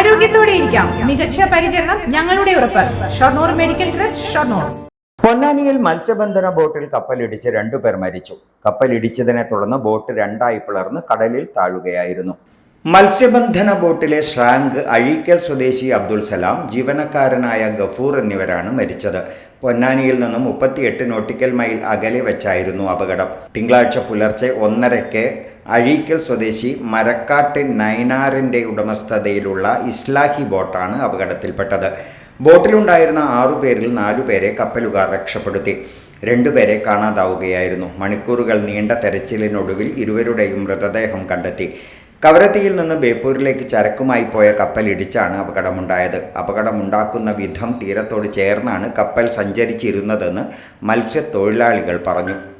ആരോഗ്യത്തോടെ ഇരിക്കാം. മികച്ച പരിചരണം ഞങ്ങളുടെ ഉറപ്പ്. Shoranur medical trust Shoranur. പൊന്നാനിയിൽ മത്സ്യബന്ധന ബോട്ടിൽ കപ്പലിടിച്ച് രണ്ടുപേർ മരിച്ചു. കപ്പലിടിച്ചതിനെ തുടർന്ന് ബോട്ട് രണ്ടായി പിളർന്ന് കടലിൽ താഴുകയായിരുന്നു. മത്സ്യബന്ധന ബോട്ടിലെ ഷ്രാങ്ക് അഴീക്കൽ സ്വദേശി അബ്ദുൽ സലാം ജീവനക്കാരനായ ഗഫൂർ എന്നിവരാണ് മരിച്ചത്. പൊന്നാനിയിൽ നിന്നും മുപ്പത്തിയെട്ട് നോട്ടിക്കൽ മൈൽ അകലെ വെച്ചായിരുന്നു അപകടം. തിങ്കളാഴ്ച പുലർച്ചെ ഒന്നരയ്ക്ക് അഴീക്കൽ സ്വദേശി മരക്കാട്ട് നൈനാറിന്റെ ഉടമസ്ഥതയിലുള്ള ഇസ്ലാഹി ബോട്ടാണ് അപകടത്തിൽപ്പെട്ടത്. ബോട്ടിലുണ്ടായിരുന്ന ആറുപേരിൽ നാലുപേരെ കപ്പലുകാർ രക്ഷപ്പെടുത്തി. രണ്ടുപേരെ കാണാതാവുകയായിരുന്നു. മണിക്കൂറുകൾ നീണ്ട തെരച്ചിലിനൊടുവിൽ ഇരുവരുടെയും മൃതദേഹം കണ്ടെത്തി. കവരത്തിയിൽ നിന്ന് ബേപ്പൂരിലേക്ക് ചരക്കുമായി പോയ കപ്പൽ ഇടിച്ചാണ് അപകടമുണ്ടായത്. അപകടമുണ്ടാക്കുന്ന വിധം തീരത്തോട് ചേർന്നാണ് കപ്പൽ സഞ്ചരിച്ചിരുന്നതെന്ന് മത്സ്യത്തൊഴിലാളികൾ പറഞ്ഞു.